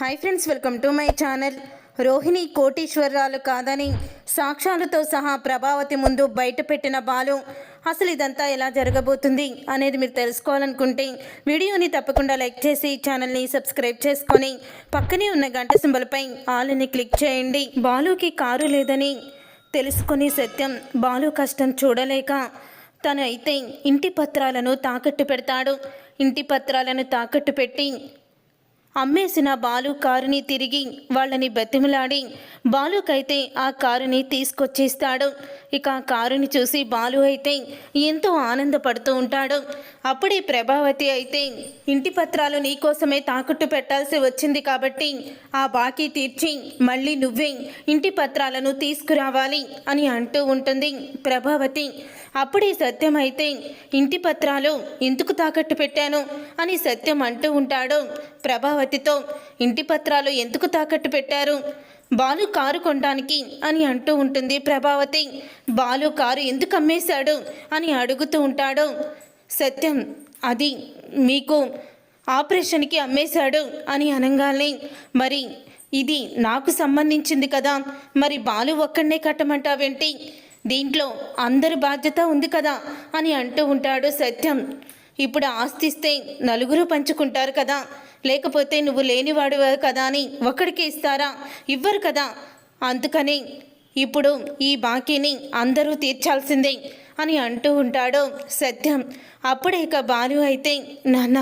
Hi friends welcome to my channel Rohini కోటీశ్వరరాలు కాదని సాక్ష్యాలతో సహా ప్రభావతి ముందు బయట పెట్టిన బాలు అసలు ఇదంతా ఎలా జరగబోతుంది? అనేది మీరు తెలుసుకోవాలనుకుంటే వీడియోని తప్పకుండా లైక్ చేసి ఛానల్ని సబ్స్క్రైబ్ చేసుకొని పక్కనే ఉన్న గంట సింబల్పై ఆల్ని క్లిక్ చేయండి. బాలుకి కారు లేదని తెలుసుకుని సత్యం బాలు కష్టం చూడలేక తను అయితే ఇంటి పత్రాలను తాకట్టు పెడతాడు. ఇంటి పత్రాలను తాకట్టు పెట్టి అమ్మేసిన బాలు కారుని తిరిగి వాళ్ళని బతిమిలాడి బాలుకైతే ఆ కారుని తీసుకొచ్చేస్తాడు. ఇక ఆ కారుని చూసి బాలు అయితే ఎంతో ఆనందపడుతూ ఉంటాడు. అప్పుడే ప్రభావతి అయితే ఇంటి పత్రాలు నీకోసమే తాకట్టు పెట్టాల్సి వచ్చింది కాబట్టి ఆ బాకీ తీర్చి మళ్ళీ నువ్వే ఇంటి పత్రాలను తీసుకురావాలి అని అంటూ ఉంటుంది ప్రభావతి. అప్పుడే సత్యం అయితే ఇంటి పత్రాలు ఎందుకు తాకట్టు పెట్టాను అని సత్యం అంటూ ఉంటాడు ప్రభావతితో. ఇంటి పత్రాలు ఎందుకు తాకట్టు పెట్టారు? బాలు కారు కొనడానికి అని అంటూ ఉంటుంది ప్రభావతి. బాలు కారు ఎందుకు అమ్మేశాడు అని అడుగుతూ ఉంటాడు. సత్యం. అది మీకు ఆపరేషన్కి అమ్మేశాడు అని అనగానే మరి ఇది నాకు సంబంధించింది కదా మరి బాలు ఒక్కడనే కట్టమంటావేంటి? దీంట్లో అందరి బాధ్యత ఉంది కదా అని అంటూ ఉంటాడు సత్యం. ఇప్పుడు ఆస్తిస్తే నలుగురు పంచుకుంటారు కదా లేకపోతే నువ్వు లేనివాడు కదా అని ఒక్కడికి ఇస్తారా? ఇవ్వరు కదా. అందుకని ఇప్పుడు ఈ బాకీని అందరూ తీర్చాల్సిందే. అని అంటూ ఉంటాడు సత్యం. అప్పుడే ఇక బాలు అయితే నాన్న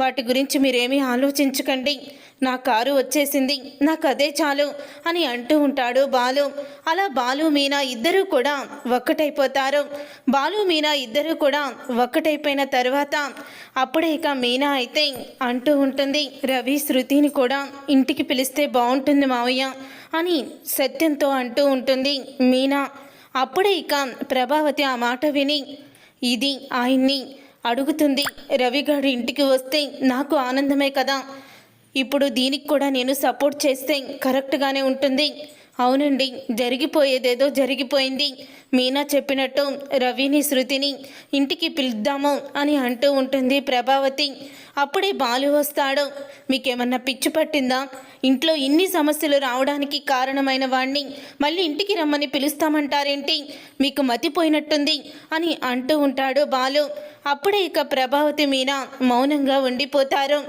వాటి గురించి మీరేమీ ఆలోచించకండి. నా కారు వచ్చేసింది. నాకు అదే చాలు అని అంటూ ఉంటాడు బాలు. అలా బాలు మీనా ఇద్దరూ కూడా ఒక్కటైపోతారు. బాలు మీనా ఇద్దరూ కూడా ఒక్కటైపోయిన తర్వాత అప్పుడే ఇక మీనా అయితే అంటూ ఉంటుంది రవి శృతిని కూడా ఇంటికి పిలిస్తే బాగుంటుంది మావయ్య అని సత్యంతో అంటూ ఉంటుంది మీనా. అప్పుడే ఇక ప్రభావతి ఆ మాట విని ఇది ఆయన్ని అడుగుతుంది. రవిగాడు ఇంటికి వస్తే నాకు ఆనందమే కదా. ఇప్పుడు దీనికి కూడా నేను సపోర్ట్ చేస్తే కరెక్ట్గానే ఉంటుంది. అవునండి జరిగిపోయేదేదో జరిగిపోయింది. మీనా చెప్పినట్టు రవిని శృతిని ఇంటికి పిలుద్దాము అని అంటూ ఉంటుంది ప్రభావతి. అప్పుడే బాలు వస్తాడు. మీకేమన్నా పిచ్చి పట్టిందా? ఇంట్లో ఇన్ని సమస్యలు రావడానికి కారణమైన వాణ్ణి మళ్ళీ ఇంటికి రమ్మని పిలుస్తామంటారేంటి? మీకు మతిపోయినట్టుంది అని అంటూ ఉంటాడు బాలు. అప్పుడే ఇక ప్రభావతి మీనా మౌనంగా ఉండిపోతారు.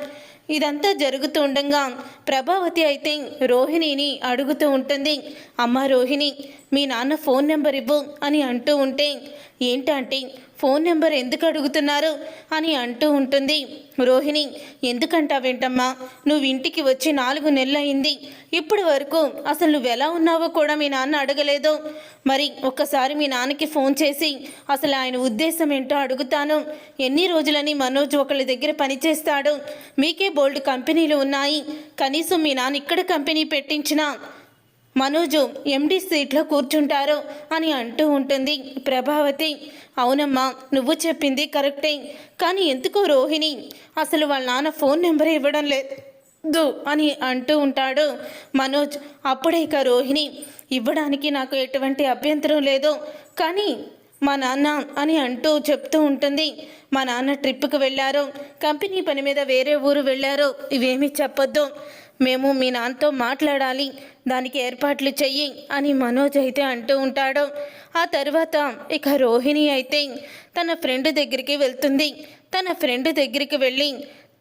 ఇదంతా జరుగుతుండగా ప్రభావతి అయితే రోహిణిని అడుగుతూ ఉంటుంది అమ్మ రోహిణి మీ నాన్న ఫోన్ నెంబర్ ఇవ్వు అని అంటూ ఉంటే ఏంటంటే ఫోన్ నెంబర్ ఎందుకు అడుగుతున్నారు అని అంటూ ఉంటుంది. రోహిణి ఎందుకంటావేంటమ్మా నువ్వు ఇంటికి వచ్చి నాలుగు నెలలయింది ఇప్పటి వరకు అసలు నువ్వు ఎలా ఉన్నావో కూడా మీ నాన్న అడగలేదు. మరి ఒక్కసారి మీ నాన్నకి ఫోన్ చేసి అసలు ఆయన ఉద్దేశం ఏంటో అడుగుతాను. ఎన్ని రోజులని మనోజ్ ఒకళ్ళ దగ్గర పనిచేస్తాడు. మీకే బోల్డ్ కంపెనీలు ఉన్నాయి. కనీసం మీ నాన్న ఇక్కడ కంపెనీ పెట్టించినా మనోజు ఎండి సీట్లో కూర్చుంటారు అని అంటూ ఉంటుంది ప్రభావతి. అవునమ్మా నువ్వు చెప్పింది కరెక్టే. కానీ ఎందుకో రోహిణి అసలు వాళ్ళ నాన్న ఫోన్ నెంబర్ ఇవ్వడం లేదు అని అంటూ ఉంటాడు మనోజ్. అప్పుడే ఇక రోహిణి ఇవ్వడానికి నాకు ఎటువంటి అభ్యంతరం లేదు. కానీ మా నాన్న అని అంటూ చెప్తూ ఉంటుంది. మా నాన్న ట్రిప్కి వెళ్ళారు. కంపెనీ పని మీద వేరే ఊరు వెళ్ళారు. ఇవేమీ చెప్పొద్దు. మేము మీ నాన్నతో మాట్లాడాలి దానికి ఏర్పాట్లు చెయ్యి అని మనోజ్ అయితే అంటూ ఉంటాడు. ఆ తర్వాత ఇక రోహిణి అయితే తన ఫ్రెండ్ దగ్గరికి వెళ్తుంది. తన ఫ్రెండ్ దగ్గరికి వెళ్ళి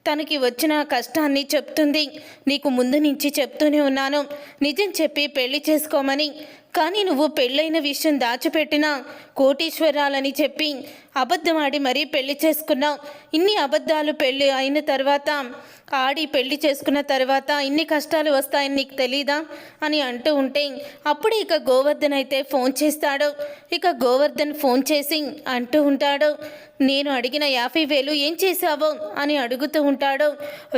తనకి వచ్చిన కష్టాన్ని చెప్తుంది. నీకు ముందు నుంచి చెప్తూనే ఉన్నాను. నిజం చెప్పి పెళ్ళి చేసుకోమని. కానీ నువ్వు పెళ్ళైన విషయం దాచిపెట్టినా కోటీశ్వరాలని చెప్పి అబద్ధమాడి మరీ పెళ్ళి చేసుకున్నావు. ఇన్ని అబద్ధాలు పెళ్ళి అయిన తర్వాత ఆడి పెళ్ళి చేసుకున్న తర్వాత ఇన్ని కష్టాలు వస్తాయని నీకు తెలీదా అని అంటూ ఉంటే అప్పుడు ఇక గోవర్ధన్ అయితే ఫోన్ చేస్తాడు. ఇక గోవర్ధన్ ఫోన్ చేసి అంటూ ఉంటాడు నేను అడిగిన యాభై వేలు ఏం చేశావో? అని అడుగుతూ ఉంటాడో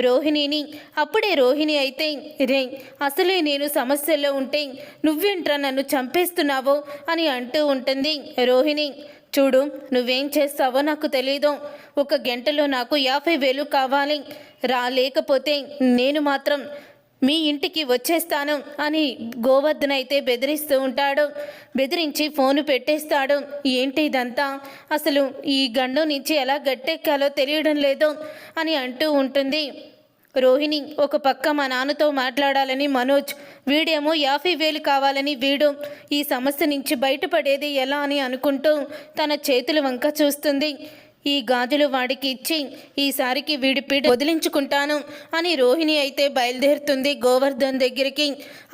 రోహిణిని. అప్పుడే రోహిణి అయితే రే అసలే నేను సమస్యల్లో ఉంటే నువ్వేంట్రా నన్ను చంపేస్తున్నావో? అని అంటూ ఉంటుంది రోహిణి. చూడు నువ్వేం చేస్తావో నాకు తెలీదు. ఒక గంటలో నాకు యాభై వేలు కావాలి. రా లేకపోతే నేను మాత్రం మీ ఇంటికి వచ్చేస్తాను అని గోవర్ధనైతే బెదిరిస్తూ ఉంటాడు. బెదిరించి ఫోను పెట్టేస్తాడు. ఏంటి ఇదంతా? అసలు ఈ గండం నుంచి ఎలా గట్టెక్కాలో తెలియడం లేదు అని అంటూ ఉంటుంది. రోహిణి ఒక పక్క మా నాన్నతో మాట్లాడాలని మనోజ్ వీడేమో యాభై వేలు కావాలని వీడు ఈ సమస్య నుంచి బయటపడేది ఎలా అని అనుకుంటూ తన చేతుల వంక చూస్తుంది. ఈ గాజులు వాడికి ఇచ్చి ఈసారికి వీడి పీడ వదిలించుకుంటాను అని రోహిణి అయితే బయలుదేరుతుంది గోవర్ధన్ దగ్గరికి.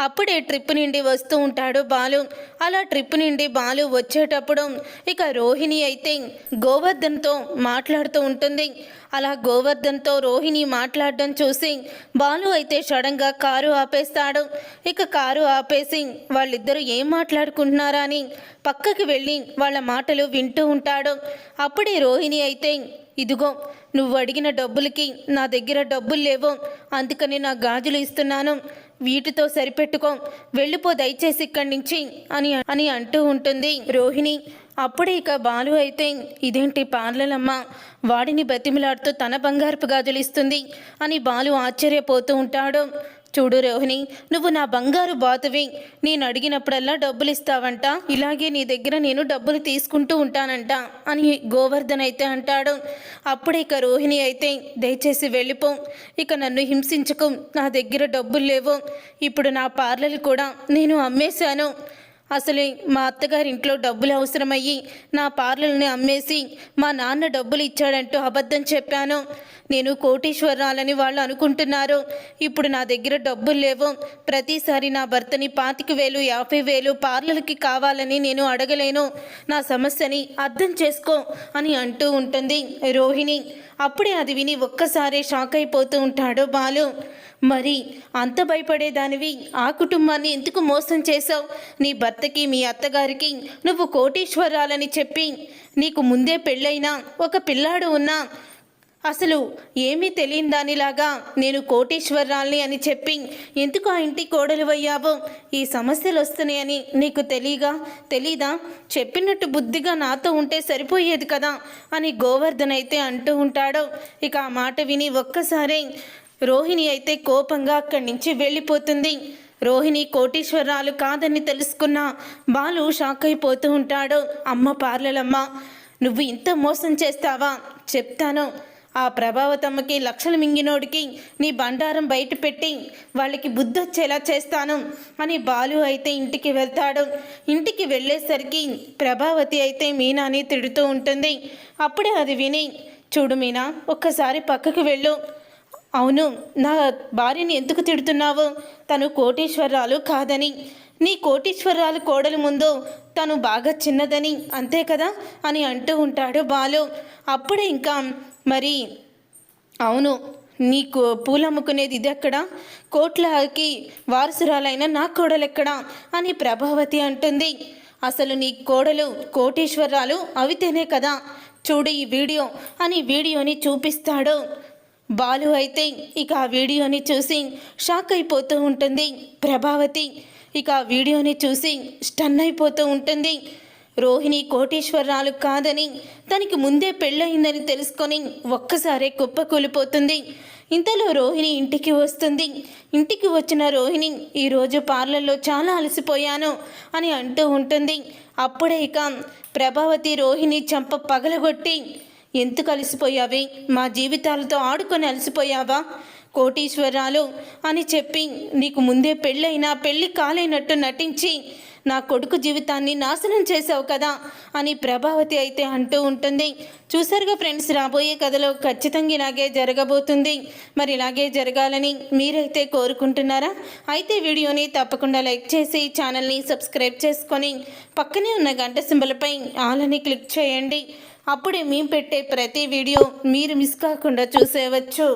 అప్పుడే ట్రిప్ నుండి వస్తూ ఉంటాడు బాలు. అలా ట్రిప్ నుండి బాలు వచ్చేటప్పుడు ఇక రోహిణి అయితే గోవర్ధన్తో మాట్లాడుతూ ఉంటుంది. అలా గోవర్ధన్తో రోహిణి మాట్లాడడం చూసి బాలు అయితే సడన్గా కారు ఆపేస్తాడు. ఇక కారు ఆపేసి వాళ్ళిద్దరూ ఏం మాట్లాడుకుంటున్నారా అని పక్కకి వెళ్ళి వాళ్ళ మాటలు వింటూ ఉంటాడు. అప్పుడే రోహిణి అయితే ఇదిగో నువ్వు అడిగిన డబ్బులకి నా దగ్గర డబ్బులు లేవు. అందుకని నా గాజులు ఇస్తున్నాను. వీటితో సరిపెట్టుకో వెళ్ళిపో దయచేసి ఇక్కడి నుంచి అని అని అంటూ ఉంటుంది రోహిణి. అప్పుడే ఇక బాలు అయితే ఇదేంటి పార్లలమ్మ? వాడిని బతిమిలాడుతూ తన బంగారపు గాజులు ఇస్తుంది అని బాలు ఆశ్చర్యపోతూ ఉంటాడు. చూడు రోహిణి నువ్వు నా బంగారు బాతువి. నేను అడిగినప్పుడల్లా డబ్బులు ఇస్తావంట ఇలాగే నీ దగ్గర నేను డబ్బులు తీసుకుంటూ ఉంటానంట అని గోవర్ధన్ అయితే అంటాడు. అప్పుడే ఇక రోహిణి అయితే దయచేసి వెళ్ళిపో. ఇక నన్ను హింసించకు. నా దగ్గర డబ్బులు లేవు. ఇప్పుడు నా పార్లలు కూడా నేను అమ్మేశాను. అసలు మా అత్తగారి ఇంట్లో డబ్బులు అవసరమయ్యి నా పార్లర్ని అమ్మేసి మా నాన్న డబ్బులు ఇచ్చాడంటూ అబద్ధం చెప్పాను. నేను కోటీశ్వరాలని వాళ్ళు అనుకుంటున్నారు. ఇప్పుడు నా దగ్గర డబ్బులు లేవు. ప్రతిసారి నా భర్తని పాతిక వేలు యాభై వేలు పార్లర్కి కావాలని నేను అడగలేను. నా సమస్యని అర్థం చేసుకో అని అంటూ ఉంటుంది రోహిణి. అప్పుడే అది విని ఒక్కసారే షాక్ అయిపోతూ ఉంటాడు బాలు. మరి అంత భయపడేదానివి? ఆ కుటుంబాన్ని ఎందుకు మోసం చేశావు? నీ భర్తకి మీ అత్తగారికి నువ్వు కోటీశ్వరాలని చెప్పి నీకు ముందే పెళ్ళైనా ఒక పిల్లాడు ఉన్నా అసలు ఏమీ తెలియని దానిలాగా నేను కోటీశ్వరాల్ని అని చెప్పి ఎందుకు ఆ ఇంటి కోడలు అయ్యావో ఈ సమస్యలు వస్తున్నాయని నీకు తెలియగా? తెలీదా? చెప్పినట్టు బుద్ధిగా నాతో ఉంటే సరిపోయేది కదా? అని గోవర్ధన్ అయితే అంటూ ఉంటాడు. ఇక ఆ మాట విని ఒక్కసారే రోహిణి అయితే కోపంగా అక్కడి నుంచి వెళ్ళిపోతుంది. రోహిణి కోటీశ్వరాలు కాదని తెలుసుకున్న బాలు షాక్ అయిపోతూ ఉంటాడు. అమ్మ పార్లలమ్మ నువ్వు ఇంత మోసం చేస్తావా? చెప్తాను. ఆ ప్రభావతమ్మకి లక్షలు మింగినోడికి నీ బండారం బయట పెట్టి వాళ్ళకి బుద్ధి వచ్చేలా చేస్తాను అని బాలు అయితే ఇంటికి వెళ్తాడు. ఇంటికి వెళ్ళేసరికి ప్రభావతి అయితే మీనాని తిడుతూ ఉంటుంది. అప్పుడే అది విని చూడు మీనా ఒక్కసారి పక్కకు వెళ్ళు. అవును నా భార్యని ఎందుకు తిడుతున్నావు? తను కోటీశ్వరరాలు కాదని. నీ కోటీశ్వరరాలు కోడలు ముందు తను బాగా చిన్నదని అంతే కదా? అని అంటూ ఉంటాడు బాలు. అప్పుడే ఇంకా మరి అవును నీకు పూలమ్ముకునేది ఇది ఎక్కడ? కోట్లకి వారసురాలైన నా కోడలెక్కడా అని ప్రభావతి అంటుంది. అసలు నీ కోడలు కోటీశ్వరాలు అవితేనే కదా? చూడు ఈ వీడియో అని వీడియోని చూపిస్తాడు. బాలు అయితే ఇక ఆ వీడియోని చూసి షాక్ అయిపోతూ ఉంటుంది. ప్రభావతి ఇక ఆ వీడియోని చూసి స్టన్ అయిపోతూ ఉంటుంది. రోహిణి కోటీశ్వరరాలు కాదని తనకి ముందే పెళ్ళయిందని తెలుసుకొని ఒక్కసారే కుప్పకూలిపోతుంది ఇంతలో రోహిణి ఇంటికి వస్తుంది. ఇంటికి వచ్చిన రోహిణి ఈరోజు పార్లర్లో చాలా అలసిపోయాను అని అంటూ ఉంటుంది. అప్పుడే ఇక ప్రభావతి రోహిణి చంప పగలగొట్టి ఎందుకు అలసిపోయావి? మా జీవితాలతో ఆడుకొని అలసిపోయావా? కోటీశ్వరాలు అని చెప్పి నీకు ముందే పెళ్ళైనా పెళ్ళి కాలేనట్టు నటించి నా కొడుకు జీవితాన్ని నాశనం చేసావు కదా అని ప్రభావతి అయితే అంటూ ఉంటుంది. చూసారుగా ఫ్రెండ్స్ రాబోయే కథలో ఖచ్చితంగా ఇలాగే జరగబోతుంది. మరి ఇలాగే జరగాలని మీరైతే కోరుకుంటున్నారా? అయితే వీడియోని తప్పకుండా లైక్ చేసి ఛానల్ని సబ్స్క్రైబ్ చేసుకొని పక్కనే ఉన్న గంట సింబలపై ఆలని క్లిక్ చేయండి. అప్పుడే మేము పెట్టే ప్రతి వీడియో మీరు మిస్ కాకుండా చూసేవచ్చు